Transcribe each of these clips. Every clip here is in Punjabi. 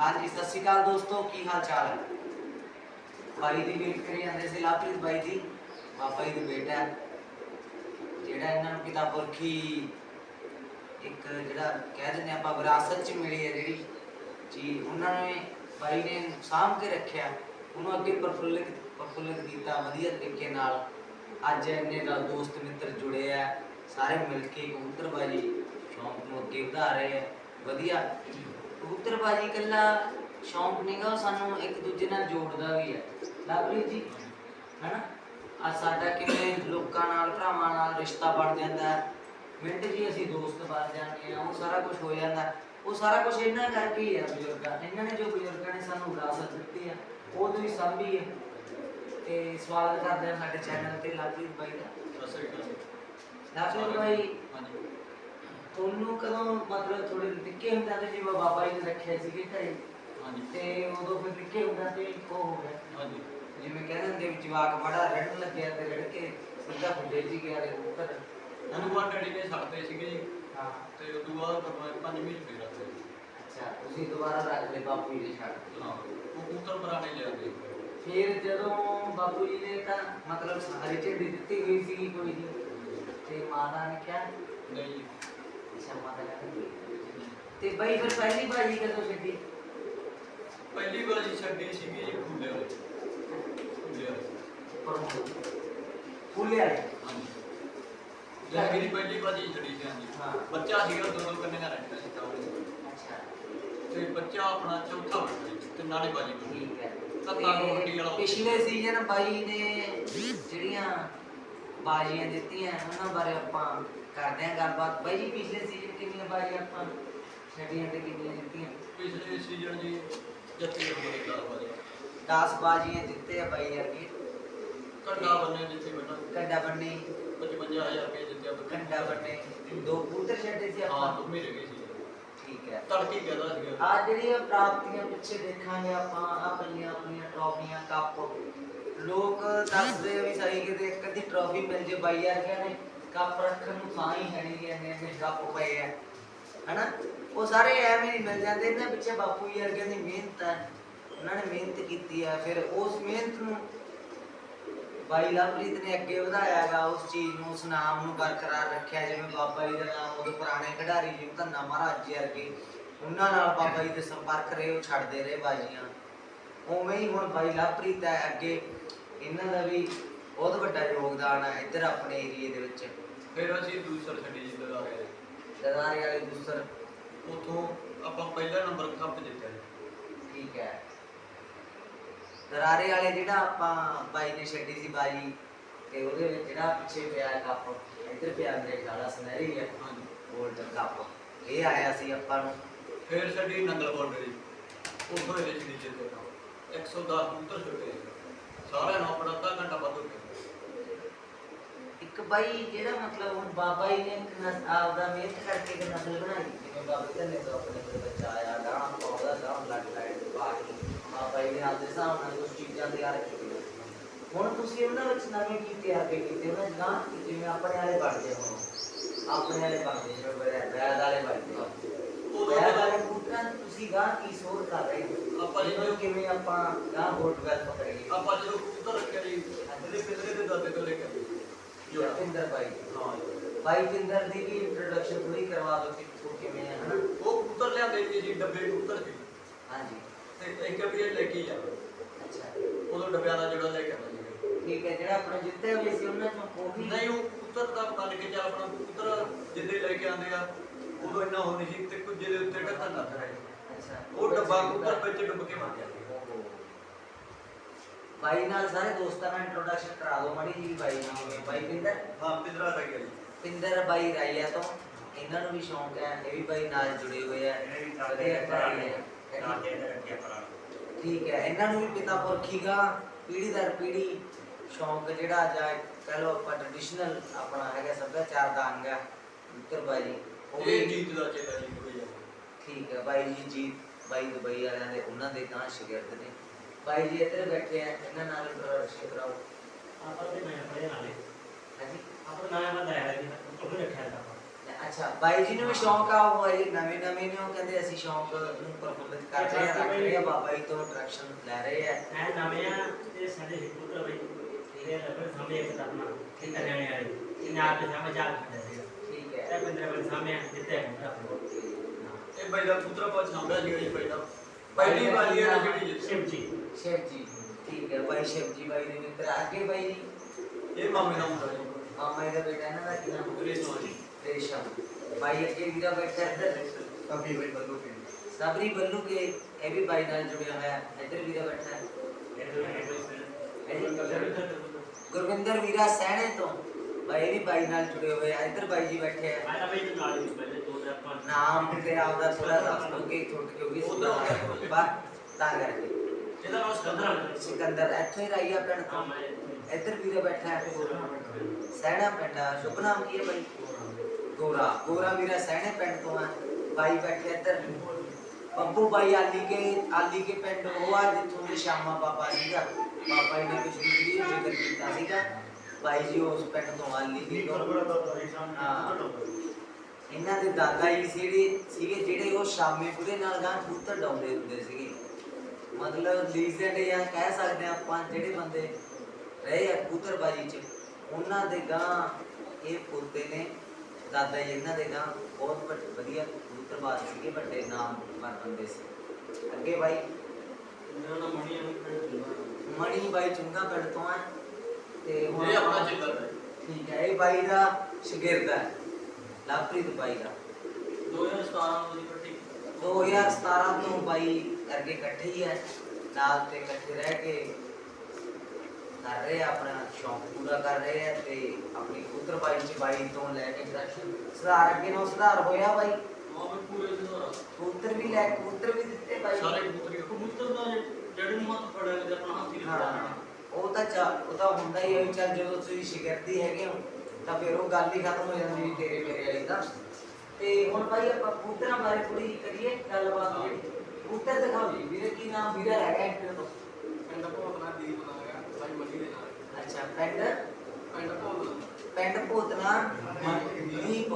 ਹਾਂਜੀ ਸਤਿ ਸ਼੍ਰੀ ਅਕਾਲ ਦੋਸਤੋ, ਕੀ ਹਾਲ ਚਾਲ ਹੈ? ਬਾਈ ਦੀ ਵੇਟ ਕਰੀ ਜਾਂਦੇ ਸੀ ਲਾਪ੍ਰੀਤ ਬਾਈ ਦੀ। ਬਾਬਾ ਜੀ ਦਾ ਬੇਟਾ ਹੈ। ਜਿਹੜਾ ਇਹਨਾਂ ਨੂੰ ਪਿਤਾ ਪੁਰਖੀ, ਇੱਕ ਜਿਹੜਾ ਕਹਿ ਦਿੰਦੇ ਆਪਾਂ ਵਿਰਾਸਤ ਚ ਮਿਲੀ ਹੈ ਜਿਹੜੀ ਚੀਜ਼ ਉਹਨਾਂ ਨੇ ਬਾਈ ਨੇ ਸਾਂਭ ਕੇ ਰੱਖਿਆ। ਉਹਨੂੰ ਅੱਗੇ ਪ੍ਰਫੁੱਲਿਤ ਪ੍ਰਫੁੱਲਿਤ ਕੀਤਾ ਵਧੀਆ ਤਰੀਕੇ ਨਾਲ। ਅੱਜ ਇੰਨੇ ਨਾਲ ਦੋਸਤ ਮਿੱਤਰ ਜੁੜੇ ਆ। ਸਾਰੇ ਮਿਲ ਕੇ ਕਬੂਤਰਬਾਜੀ ਸ਼ੌਂਕ ਨੂੰ ਅੱਗੇ ਵਧਾ ਰਹੇ ਆ। ਵਧੀਆ। ਕਬੂਤਰਬਾਜੀ ਇਕੱਲਾ ਸ਼ੌਂਕ ਨਹੀਂਗਾ ਉਹ ਸਾਨੂੰ ਇੱਕ ਦੂਜੇ ਨਾਲ ਜੋੜਦਾ ਵੀ ਹੈ ਲਵਪ੍ਰੀਤ ਜੀ ਹੈਨਾ? ਆ ਸਾਡਾ ਕਿਵੇਂ ਲੋਕਾਂ ਨਾਲ ਭਰਾਵਾਂ ਨਾਲ ਰਿਸ਼ਤਾ ਬਣ ਜਾਂਦਾ ਹੈ। ਮਿੰਟ ਜੀ ਅਸੀਂ ਦੋਸਤ ਬਣ ਜਾਂਦੇ ਆ ਉਹ ਸਾਰਾ ਕੁਝ ਹੋ ਜਾਂਦਾ। ਉਹ ਸਾਰਾ ਕੁਝ ਇਹਨਾਂ ਕਰਕੇ ਹੀ ਹੈ ਬਜ਼ੁਰਗਾਂ ਇਹਨਾਂ ਨੇ ਜੋ ਬਜ਼ੁਰਗਾਂ ਨੇ ਸਾਨੂੰ ਵਿਰਾਸਤ ਦਿੱਤੀ ਆ ਉਹ ਤੋਂ ਹੀ ਸਾਂਭੀ ਹੈ ਤੇ ਸਵਾਗਤ ਕਰਦੇ ਹਾਂ ਸਾਡੇ ਚੈਨਲ ਤੇ ਲਵਪ੍ਰੀਤ ਬਾਈ ਦਾ। ਲਵਪ੍ਰੀਤ ਬਾਈ ਤੁਹਾਨੂੰ ਕਦੋਂ ਮਤਲਬ ਥੋੜੇ ਨਿੱਕੇ ਹੁੰਦਿਆਂ ਤੇ ਜਿਵੇਂ ਬਾਬਾ ਜੀ ਨੇ ਰੱਖਿਆ ਸੀਗੇ ਘਰੇ? ਤੇ ਉਦੋਂ ਫਿਰ ਨਿੱਕੇ ਹੁੰਦਿਆਂ ਤੇ ਉਹ ਹੋ ਗਿਆ? ਜਿਵੇਂ ਕਹਿੰਦੇ ਹੁੰਦੇ ਵੀ ਜਵਾਕ ਬੜਾ ਰੜਨ ਲੱਗਿਆ ਤੇ ਰੜ ਕੇ ਸਿੱਧਾ ਫੁੱਟੇ ਜੀ ਗਿਆ ਤੇ ਉੱਤਰ ਹਾਂ। ਅੱਛਾ ਤੁਸੀਂ ਦੁਬਾਰਾ ਰੱਖ ਲਏ ਬਾਪੂ ਜੀ ਦੇ ਛੱਡ ਫਿਰ ਜਦੋਂ ਬਾਪੂ ਜੀ ਨੇ ਤਾਂ ਮਤਲਬ ਸਾਰੀ ਝੰਡੀ ਦਿੱਤੀ ਗਈ ਸੀ ਕੋਈ ਨਹੀਂ ਤੇ ਮਾਤਾ ਨੇ ਕਿਹਾ? ਅੱਛਾ ਮਾਤਾ ਕਹਿੰਦੀ ਤੇ ਬਾਈ ਫਿਰ ਪਹਿਲੀ ਬਾਜੀ ਕਦੋਂ ਛੱਡੀ? ਪਹਿਲੀ ਵਾਰੀ ਛੱਡੀ ਸੀਗੀ ਜੀ ਖੁੱਲੇ ਵਾਲੇ। ਖੁੱਲੇ ਵਾਲੇ। ਫੁੱਲੇ ਵਾਲੇ। ਹਾਂਜੀ। ਮੇਰੀ ਪਹਿਲੀ ਵਾਰੀ ਛੱਡੀ ਸੀ ਹਾਂਜੀ। ਹਾਂ। ਬੱਚਾ ਸੀਗਾ ਦੋ ਦੋ ਕੰਨੇ ਦਾ ਰਹਿੰਦਾ ਸੀ ਤਾਂ। ਅੱਛਾ। ਤੇ ਬੱਚਾ ਆਪਣਾ ਚੌਥਾ ਬੱਚਾ ਸੀ ਤੇ ਨਾਲੇ ਬਾਜੀ ਬਣੀ ਠੀਕ ਹੈ। ਤਾਂ ਤੇ ਤਾਂ ਕਬੱਡੀ ਵਾਲਾ। ਪਿਛਲੇ ਸੀਜ਼ਨ ਬਾਈ ਨੇ ਜਿਹੜੀਆਂ ਬਾਜ਼ੀਆਂ ਦਿੱਤੀਆਂ ਉਹਨਾਂ ਬਾਰੇ ਆਪਾਂ ਕਰਦੇ ਹਾਂ ਗੱਲਬਾਤ। ਬਾਈ ਜੀ ਪਿਛਲੇ ਸੀਜ਼ਨ ਕਿੰਨੀਆਂ ਬਾਜ਼ੀਆਂ ਆਪਾਂ ਛੱਡੀਆਂ ਤੇ ਕਿੰਨੀਆਂ ਜਿੱਤੀਆਂ ਪਿਛਲੇ ਸੀਜ਼ਨ ਜੀ ਜੱਤੀ ਬੜੇ ਦਾ ਬਾਜੀ 10 ਬਾਜ਼ੀਆਂ ਜਿੱਤੇ ਆ ਬਾਈ ਵਰਗੇ ਕੰਡਾ ਬੰਨੇ ਜਿੱਥੇ ਬਣਾ ਕੰਡਾ ਬੰਨੇ। 55000 ਰੁਪਏ ਜਿੱਤਿਆ ਕੰਡਾ ਬੰਨੇ। ਦੋ ਕਬੂਤਰ ਛੱਡੇ ਸੀ ਹਾਂ ਆਪਾਂ ਤੁਮੇ ਰਹਿ ਗਈ ਸੀ। ਠੀਕ ਹੈ। ਤੜਕੀ ਕਹਦਾ ਸੀਗਾ ਆ ਜਿਹੜੀਆਂ ਪ੍ਰਾਪਤੀਆਂ ਪਿੱਛੇ ਦੇਖਾਂਗੇ ਆਪਾਂ ਆ ਪਈਆਂ ਆਪਣੀਆਂ ਟਰਾਫੀਆਂ ਕੱਪ। ਲੋਕ ਦੱਸਦੇ ਆ ਵੀ ਸਹੀ ਕਿਤੇ ਇੱਕ ਅੱਧੀ ਟਰਾਫੀ ਮਿਲ ਜੇ ਬਾਈ ਵਰਗਿਆਂ ਨੇ, ਕੱਪ ਰੱਖਣ ਨੂੰ ਥਾਂ ਹੀ ਹੈ ਨਹੀਂ ਇੰਨੇ ਇੰਨੇ ਕੱਪ ਪਏ ਆ। ਹਨਾ? ਉਹ ਸਾਰੇ ਐਵੇਂ ਹੀ ਮਿਲ ਜਾਂਦੇ, ਇਹਨਾਂ ਪਿੱਛੇ ਬਾਪੂ ਜੀ ਵਰਗਿਆਂ ਦੀ ਮਿਹਨਤ ਹੈ ਉਹਨਾਂ ਨੇ ਮਿਹਨਤ ਕੀਤੀ ਹੈ ਫਿਰ ਉਸ ਮਿਹਨਤ ਨੂੰ ਬਾਈ ਲਵਪ੍ਰੀਤ ਨੇ ਅੱਗੇ ਵਧਾਇਆ ਉਸ ਚੀਜ਼ ਨੂੰ, ਉਸ ਨਾਮ ਨੂੰ ਬਰਕਰਾਰ ਰੱਖਿਆ, ਜਿਵੇਂ ਬਾਬਾ ਜੀ ਦਾ ਨਾਮ, ਉਹਦੇ ਪੁਰਾਣੇ ਖਿਡਾਰੀ ਜਿਵੇਂ ਧੰਨਾ ਮਹਾਰਾਜ ਜੀ ਵਰਗੇ, ਉਹਨਾਂ ਨਾਲ ਬਾਬਾ ਜੀ ਦੇ ਸੰਪਰਕ ਰਹੇ, ਉਹ ਛੱਡਦੇ ਰਹੇ ਬਾਜੀਆਂ। ਉਵੇਂ ਹੀ ਹੁਣ ਬਾਈ ਲਵਪ੍ਰੀਤ ਹੈ ਅੱਗੇ ਇਹਨਾਂ ਦਾ ਵੀ ਬਹੁਤ ਵੱਡਾ ਯੋਗਦਾਨ ਹੈ ਇੱਧਰ ਆਪਣੇ ਏਰੀਏ ਦੇ ਵਿੱਚ। ਫਿਰ ਅਸੀਂ ਦੂਸਰ ਛੱਡੀ ਜੀ ਲਗਾ ਰਹੇ ਦਰਾਰੇ ਵਾਲੇ ਦੂਸਰ। ਉਥੋਂ ਆਪਾਂ ਪਹਿਲਾ ਨੰਬਰ ਕੱਪ ਜਿੱਤਿਆ। ਠੀਕ ਹੈ। ਦਰਾਰੇ ਵਾਲੇ ਜਿਹੜਾ ਆਪਾਂ ਬਾਈ ਨੇ ਛੱਡੀ ਸੀ ਬਾਜੀ ਤੇ ਉਹਦੇ ਵਿੱਚ ਜਿਹੜਾ ਪਿੱਛੇ ਪਿਆ ਕੱਪ ਇੱਧਰ ਪਿਆ ਮੇਰੇ ਖਿਆਲ ਸੁਨਹਿਰੀ ਹੈ। ਹਾਂਜੀ। Golden cup. ਇਹ ਆਇਆ ਸੀ ਆਪਾਂ ਨੂੰ। ਫਿਰ ਸਾਡੀ ਨੰਗਲ ਬਾਰਡਰ ਜੀ। ਉਥੋਂ ਇਹਦੇ ਚ ਨੀਚੇ ਤੇ। 110 ਕਬੂਤਰ ਛੋਟੇ ਸਾਰਿਆਂ ਨੂੰ ਆਪਣਾ ਅੱਧਾ ਘੰਟਾ ਵੱਧ ਹੋ ਗਿਆ ਇੱਕ ਬਾਈ ਜਿਹੜਾ ਮਤਲਬ ਹੁਣ ਬਾਬਾ ਜੀ ਨੇ ਇੱਕ ਨਸ- ਆਪਦਾ ਮਿਹਨਤ ਕਰਕੇ ਇੱਕ ਨਸਲ ਬਣਾਈ ਜਿਵੇਂ ਬਾਬਾ ਜੀ ਨੇ ਤੋਂ ਆਪਣੇ ਕੋਲ ਬੱਚਾ ਆਇਆ ਗਾਂ ਪਾਉਂਦਾ ਗਾਂ ਲੱਗ ਲਾਈਟ ਪਾ ਕੇ ਬਾਬਾ ਜੀ ਨੇ ਆਪਦੇ ਹਿਸਾਬ ਨਾਲ ਕੁਝ ਚੀਜ਼ਾਂ ਤਿਆਰ ਕੀਤੀਆਂ ਹੁਣ ਤੁਸੀਂ ਉਹਨਾਂ ਵਿੱਚ ਨਵੇਂ ਕੀ ਤਿਆਰ ਕੇ ਕੀਤੇ ਉਹਨਾਂ ਚ ਗਾਂ ਜਿਵੇਂ ਆਪਣੇ ਵਾਲੇ ਬਣਦੇ ਹੁਣ ਆਪਣੇ ਵਾਲੇ ਬਣਦੇ ਜਿਵੇਂ ਬੈਦ ਬੈਦ ਵਾਲੇ ਬਣਦੇ ਉਹ ਬੈਦ ਵਾਲੇ ਕਬੂਤਰਾਂ ਨੂੰ ਤੁਸੀਂ ਗਾਂ ਕੀ ਸੋਧ ਕਰ ਰਹੇ ਹੋ ਆਪਾਂ ਜਿਵੇਂ ਕਿਵੇਂ ਆਪਾਂ ਗਾਂ ਹੋਰ ਡਿਵੈਲਪ ਕਰੀਏ? ਆਪਾਂ ਜਦੋਂ ਕਬੂਤਰ ਰੱਖਿਆ ਜੀ ਇਹਦੇ ਪਿੰਦਰੇ ਦੇ ਦਾਦੇ ਤੋਂ ਲੈ ਕੇ ਜਤਿੰਦਰ ਬਾਈ। ਹਾਂ। ਬਾਈ ਜਿੰਦਰ ਦੀ ਵੀ ਇੰਟਰੋਡਕਸ਼ਨ ਥੋੜੀ ਕਰਵਾ ਦਿਓ ਕਿ ਉਹ ਕਿਵੇਂ ਹੈ ਹਨਾ? ਉਹ ਕਬੂਤਰ ਲਿਆਂਦੇ ਸੀ ਜੀ ਡੱਬੇ ਕਬੂਤਰ ਸੀ। ਹਾਂਜੀ। ਤੇ ਇੱਕ ਇਹ ਲੈ ਕੇ ਜਾ ਅੱਛਾ। ਉਦੋਂ ਡੱਬਿਆਂ ਦਾ ਜਿਹੜਾ ਲੈ ਕੇ ਆਉਂਦਾ ਠੀਕ ਹੈ ਜਿਹੜਾ ਆਪਣਾ ਜਿੱਤੇ ਹੋਏ ਸੀ ਉਹਨਾਂ ਚੋਂ ਉਹ ਵੀ ਨਹੀਂ ਉਹ ਕਬੂਤਰ ਦਾ ਮੰਨ ਕੇ ਚੱਲ ਆਪਣਾ ਕਬੂਤਰ ਜਿੱਦੇ ਲੈ ਕੇ ਆਉਂਦੇ ਆ ਉਦੋਂ ਇੰਨਾ ਹੋ ਨਹੀਂ ਸੀ ਤੇ ਕੁਝ ਦੇ ਉੱਤੇ ਢੱਕਣ ਲੱਗ ਰਿਹਾ ਉਹ ਡੱਬਾ ਕਬੂਤਰ ਵਿੱਚ ਡੁੱਬ ਕੇ ਮਰ ਗਿਆ। ਬਾਈ ਨਾਲ ਸਾਰੇ ਦੋਸਤਾਂ ਨਾਲ ਇੰਟਰੋਡਕਸ਼ਨ ਕਰਾ ਦਿਓ ਮੜੀ ਜੀ ਬਾਈ ਨਾਲ। ਬਾਈ ਪਿੰਦਰ? ਹਾਂ ਪਿੰਦਰਾ ਰਹਿ ਗਿਆ ਜੀ। ਪਿੰਦਰ ਬਾਈ ਰਾਈਆ ਤੋਂ। ਇਹਨਾਂ ਨੂੰ ਵੀ ਸ਼ੌਂਕ ਹੈ ਇਹ ਵੀ ਬਾਈ ਨਾਲ ਜੁੜੇ ਹੋਏ ਆ। ਵਧੀਆ ਖਿਡਾਰੀ ਹੈ। ਠੀਕ ਹੈ ਇਹਨਾਂ ਨੂੰ ਵੀ ਪਿਤਾ ਪੁਰਖੀਗਾ ਪੀੜ੍ਹੀ ਦਰ ਪੀੜ੍ਹੀ। ਸ਼ੌਂਕ ਜਿਹੜਾ ਜਾਂ ਕਹ ਲਓ ਆਪਾਂ ਟ੍ਰੈਡੀਸ਼ਨਲ ਆਪਣਾ ਹੈਗਾ ਸੱਭਿਆਚਾਰ ਦਾ ਅੰਗ ਹੈ ਉੱਤਰਬਾਜੀ ਉਹ ਇਹ ਵੀ ਜੀਤ ਦਾ ਚੇਤਾ ਜੀ ਕੋਈ ਆ। ਠੀਕ ਹੈ ਬਾਈ ਜੀ ਜੀ ਬਾਈ ਦੁਬਈ ਵਾਲਿਆਂ ਦੇ ਉਹਨਾਂ ਦੇ ਕਾਂ ਸ਼ਾਗਿਰਦ ਨੇ। ਬਾਈ ਜੀ ਇੱਧਰ ਬੈਠੇ ਆ ਇਹਨਾਂ ਨਾਲ ਇੰਟਰੋਡਕਸ਼ਨ ਕਰਾਓ। ਆਪਾਂ ਤੇ ਮੈਂ ਪੜ੍ਹੇ ਨਾਲੇ ਹਾਂਜੀ? ਆਪਾਂ ਨਵਾਂ ਬੰਦਾ ਆਇਆ ਜੀ ਉਹ ਰੱਖਿਆ ਦਾ ਅੱਛਾ ਬਾਈ ਜੀ ਨੂੰ ਵੀ ਸ਼ੌਂਕ ਆ ਉਹ ਇਹ ਨਵੇਂ ਨਵੇਂ ਨੇ ਉਹ ਕਹਿੰਦੇ ਅਸੀਂ ਸ਼ੌਂਕ ਨੂੰ ਪ੍ਰਫੁੱਲਿਤ ਕਰ ਰਹੇ ਆ ਰੱਖ ਰਹੇ ਆ ਬਾਬਾ ਜੀ ਤੋਂ ਡਾਇਰੈਕਸ਼ਨ ਲੈ ਰਹੇ ਆ। ਐ ਨਵੇਂ ਆ ਤੇ ਸਾਡੇ ਹਿੱਟ ਪੁੱਤਰ ਬਈ ਇਹ ਰਬੜ ਸਾਹਮਣੇ ਇੱਕ ਆਪਣਾ ਕਿੰਨਾ ਲੈਣੇ ਆ ਸਾਹਮਣੇ ਜਾ ਕੇ ਖੜਾ ਸੀਗਾ ਠੀਕ ਇਹ ਹੈ ਬੰਦੇ ਬਣ ਸਾਹਮਣੇ ਜਿੱਤੇ ਹੈ ਆਪਣਾ ਇਹ ਬਾਈ ਦਾ ਪੁੱਤਰ ਪਾਸ ਸਾਂਭਿਆ ਜੀ ਇਹ ਬਾਈ ਦਾ ਪਹਿਲੀ ਵਾਲੀ ਹੈ ਜਿਹੜੀ ਜਿੱਤੀ ਸ਼ਿਵ ਜੀ ਸ਼ਿਵ ਜੀ ਠੀਕ ਹੈ ਬਾਈ ਸ਼ਿਵ ਜੀ ਬਾਈ ਦੇ ਮਿੱਤਰ ਅੱਗੇ ਬਾਈ ਜੀ ਇਹ ਮਾਮੇ ਦਾ ਮੁੰਡਾ ਜੀ ਮਾਮਾ ਜੀ ਦਾ ਬੇਟਾ ਇਹਨਾਂ ਦਾ ਕੀ ਨਾਮ ਰੇਸ਼ਮਾ ਜੀ ਰੇਸ਼ਮ ਬਾਈ ਅੱਗੇ ਵੀਰਾ ਬੈਠਾ ਇੱਧਰ ਕਾਫੀ ਬਾਈ ਬੱਲੂ ਕੇ ਸਬਰੀ ਬੱਲੂ ਕੇ ਇਹ ਵੀ ਬਾਈ ਨਾਲ ਜੁੜਿਆ ਹੋਇਆ ਹੈ। ਇੱਧਰ ਵੀਰਾ ਬੈਠਾ ਹੈ ਗੁਰਵਿੰਦਰ ਵੀਰਾ ਸਹਿਣੇ ਤੋਂ ਬਾਈ ਇਹ ਨਾਮ ਤੇ ਆਪਦਾ ਥੋੜਾ ਦੱਸ ਦੋ ਕਿ ਥੋੜਾ ਕਿਉਂਕਿ ਉਹਦਾ- ਬਾ ਤਾਂ ਕਰਕੇ ਇਹਦਾ ਨਾਮ ਸਿਕੰਦਰ ਹੈ ਸਿਕੰਦਰ ਇੱਥੋਂ ਹੀ ਰਾਈਆ ਪਿੰਡ ਹਾਂ ਤੋਂ ਮੈਂ ਇੱਧਰ ਵੀਰਾ ਬੈਠਾ ਹੈ ਸਹਿਣਾ ਪਿੰਡ ਆ ਸ਼ੁਭ ਨਾਮ ਕੀ ਹੈ ਬਾਈ ਗੋਰਾ ਗੋਰਾ ਵੀਰਾ ਸਹਿਣੇ ਪਿੰਡ ਤੋਂ ਆ ਬਾਈ ਬੈਠੇ ਇੱਧਰ ਬੱਬੂ ਬਾਈ ਆਲੀ ਕੇ ਆਲੀ ਕੇ ਪਿੰਡ ਉਹ ਆ ਜਿੱਥੋਂ ਦੇ ਸ਼ਾਮਾ ਬਾਬਾ ਸੀਗਾ ਬਾਬਾ ਜੀ ਨੇ ਪਿਛਲੀ ਵੀਡੀਓ ਜ਼ਿਕਰ ਕੀਤਾ ਸੀਗਾ ਬਾਈ ਜੀ ਉਸ ਪਿੰਡ ਤੋਂ ਆਲੀ ਕੇ ਤੋਂ ਹਾਂ। ਇਹਨਾਂ ਦੇ ਦਾਦਾ ਜੀ ਸੀਗੇ ਸੀਗੇ ਜਿਹੜੇ ਉਹ ਸ਼ਾਮੇ ਪੂਰੇ ਨਾਲ ਗਾਂ ਕਬੂਤਰ ਡਾਉਂਦੇ ਹੁੰਦੇ ਸੀਗੇ। ਮਤਲਬ ਲੀਜੈਂਡ ਜਾਂ ਕਹਿ ਸਕਦੇ ਹਾਂ ਆਪਾਂ ਜਿਹੜੇ ਬੰਦੇ ਰਹੇ ਆ ਕਬੂਤਰਬਾਜੀ ਚ ਉਹਨਾਂ ਦੇ ਗਾਂ ਇਹ ਪੁੱਤੇ ਨੇ ਦਾਦਾ ਜੀ ਇਹਨਾਂ ਦੇ ਗਾਂ ਬਹੁਤ ਵਧੀਆ ਕਬੂਤਰਬਾਜ਼ ਸੀਗੇ ਵੱਡੇ ਨਾਮ ਵਰ ਬੰਦੇ ਸੀ। ਅੱਗੇ ਬਾਈ? ਇਹਨਾਂ ਦਾ ਮਣੀ ਪਿੰਡ ਮਣੀ ਬਾਈ ਚੁੰਗਾ ਪਿੰਡ ਤੋਂ ਆ ਤੇ ਹੁਣ ਆਪਣਾ ਚਿੱਤਰ ਹੈ। ਠੀਕ ਹੈ ਇਹ ਬਾਈ ਦਾ ਸ਼ਾਗਿਰਦ ਹੈ। ਲਵਪ੍ਰੀਤ ਬਾਈ ਦਾ। 2017 ਨੂੰ ਇਕੱਠੀ 2017 ਤੋਂ ਬਾਈ ਕਰਕੇ ਇਕੱਠੇ ਹੀ ਹੈ। ਨਾਲ ਤੇ ਇਕੱਠੇ ਰਹਿ ਕੇ ਕਰ ਰਹੇ ਆ ਆਪਣਾ ਸ਼ੌਂਕ ਪੂਰਾ ਕਰ ਰਹੇ ਆ ਤੇ ਆਪਣੀ ਕਬੂਤਰ ਬਾਈ ਚ ਬਾਈ ਤੋਂ ਲੈ ਕੇ ਡਾਇਰੈਕਸ਼ਨ ਸੁਧਾਰ ਅੱਗੇ ਨੂੰ ਸੁਧਾਰ ਹੋਇਆ ਬਾਈ। ਹਾਂ ਮੈਂ ਪੂਰੇ ਦਿਨ ਕਬੂਤਰ ਵੀ ਲੈ ਕਬੂਤਰ ਵੀ ਦਿੱਤੇ ਬਾਈ। ਸਾਰੇ ਕਬੂਤਰ ਕਬੂਤਰ ਦਾ ਜਿਹੜੇ ਨੂੰ ਹੱਥ ਫੜਿਆ ਤੇ ਆਪਣਾ ਹੱਥ ਹੀ ਉਹ ਤਾਂ ਉਹ ਤਾਂ ਹੁੰਦਾ ਹੀ ਹੈ ਚੱਲ ਜਦੋਂ ਤੁਸੀਂ ਸ਼ਿਕਰਤੀ ਹੈਗੇ ਹੋ ਤਾਂ ਫਿਰ ਉਹ ਗੱਲ ਹੀ ਖਤਮ ਹੋ ਜਾਂਦੀ ਵੀ ਤੇਰੇ ਮੇਰੇ ਵਾਲੀ ਦਾ ਤੇ ਹੁਣ ਭਾਈ ਆਪਾਂ ਕਬੂਤਰਾਂ ਬਾਰੇ ਥੋੜੀ ਕਰੀਏ ਗੱਲਬਾਤ ਜਿਹੜੀ। ਕਬੂਤਰ ਦਿਖਾਓ ਜੀ ਵੀਰੇ ਕੀ ਨਾਮ ਵੀਰਾ ਹੈਗਾ ਇੱਕ ਤੋਂ? ਪਿੰਡ ਭੋਗਨਾ ਦੀ ਬਣਾ ਗਿਆ ਸਾਈ ਮੱਲੀ ਦੇ ਨਾਲ। ਅੱਛਾ ਪਿੰਡ? ਪਿੰਡ ਭੋਗਨਾ ਪਿੰਡ ਭੂਤਨਾ ਦੀਪ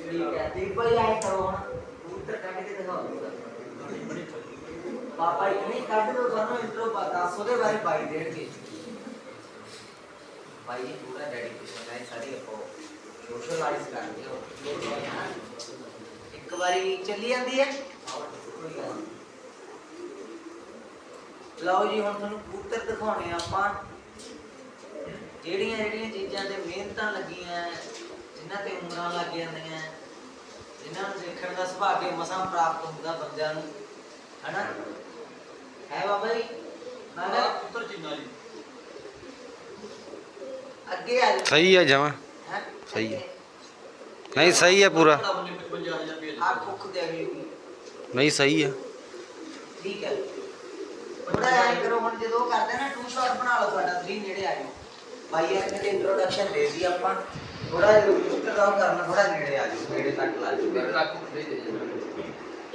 ਠੀਕ ਹੈ ਦੀਪ ਭਾਈ ਆਏ ਕਰੋ ਹੁਣ ਕਬੂਤਰ ਕੱਢ ਕੇ ਦਿਖਾਓ ਜੀ। ਪਾਪਾ ਜੀ ਨਹੀਂ ਕੱਢ ਦੋ ਤੁਹਾਨੂੰ ਇੰਟਰੋ ਪਤਾ ਉਹਦੇ ਬਾਰੇ ਬਾਈ ਦੇਣਗੇ। ਭਾਈ ਇਹ ਪੂਰਾ ਡੈਡੀਕੇਸ਼ਨ ਹੈ ਸਾਡੀ ਆਪੋ ਸੋਸ਼ਲਾਈਜ਼ ਕਰਦੇ ਹੋ ਇੱਕ ਵਾਰੀ ਚੱਲੀ ਜਾਂਦੀ ਹੈ। ਲਓ ਜੀ, ਹੁਣ ਤੁਹਾਨੂੰ ਕਬੂਤਰ ਦਿਖਾਉਣੇ ਆਪਾਂ। ਜਿਹੜੀਆਂ ਜਿਹੜੀਆਂ ਚੀਜ਼ਾਂ ਤੇ ਮਿਹਨਤਾਂ ਲੱਗੀਆਂ, ਜਿਨ੍ਹਾਂ ਤੇ ਉਮਰਾਂ ਲੱਗ ਜਾਂਦੀਆਂ, ਜਿਨ੍ਹਾਂ ਨੂੰ ਦੇਖਣ ਦਾ ਸੁਭਾਅ ਮਸਾਂ ਪ੍ਰਾਪਤ ਹੁੰਦਾ ਬੰਦਿਆਂ ਨੂੰ। ਹਨਾ? ਹੈ ਬਾਬਾ ਜੀ? ਮੈਂ ਮਾਰਾ ਕਿਹਾ ਜੀ। ਅੱਗੇ ਆ ਜਾਓ ਸਹੀ ਹੈ ਜਮਾ। ਹੈਂ? ਸਹੀ ਹੈ। ਨਹੀਂ ਸਹੀ ਹੈ ਪੂਰਾ। 55000 ਰੁਪਏ ਆ ਕੁੱਖ ਦੇ ਅਗਲੀ ਵੀ ਨਹੀਂ ਸਹੀ ਹੈ ਠੀਕ ਹੈ ਥੋੜਾ ਐਂ ਕਰੋ ਹੁਣ ਜਦੋਂ ਉਹ ਕਰਦੇ ਨਾ ਟੂ ਸ਼ਾਟ ਬਣਾ ਲਓ ਤੁਹਾਡਾ 3 ਨੇੜੇ ਆ ਜਾਓ। ਬਾਈ ਯਾਰ ਕਹਿੰਦੇ ਇੰਟਰੋਡਕਸ਼ਨ ਦੇ ਦੀ ਆਪਾਂ। ਥੋੜਾ ਜਿਹਾ ਦਾ ਕਰਨਾ ਥੋੜਾ ਨੇੜੇ ਆ ਜਾਓ ਨੇੜੇ ਤੱਕ ਲਾ ਜਾਓ।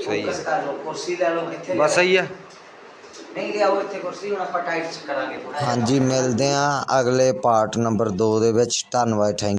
ਸਹੀ ਹੈ। ਫੋਕਸ ਕਰ ਲਓ ਕੁਰਸੀ ਲੈ ਲਓ ਇੱਥੇ ਬਸ ਸਹੀ ਹੈ ਨਹੀਂ ਲਿਆਓ ਇੱਥੇ ਕੁਰਸੀ ਹੁਣ ਆਪਾਂ ਟਾਈਟ ਕਰਾਂਗੇ ਥੋੜਾ ਹਾਂਜੀ ਮਿਲਦੇ ਹਾਂ ਅਗਲੇ ਪਾਰਟ ਨੰਬਰ 2 ਦੇ ਵਿੱਚ। ਧੰਨਵਾਦ ਥੈਂਕ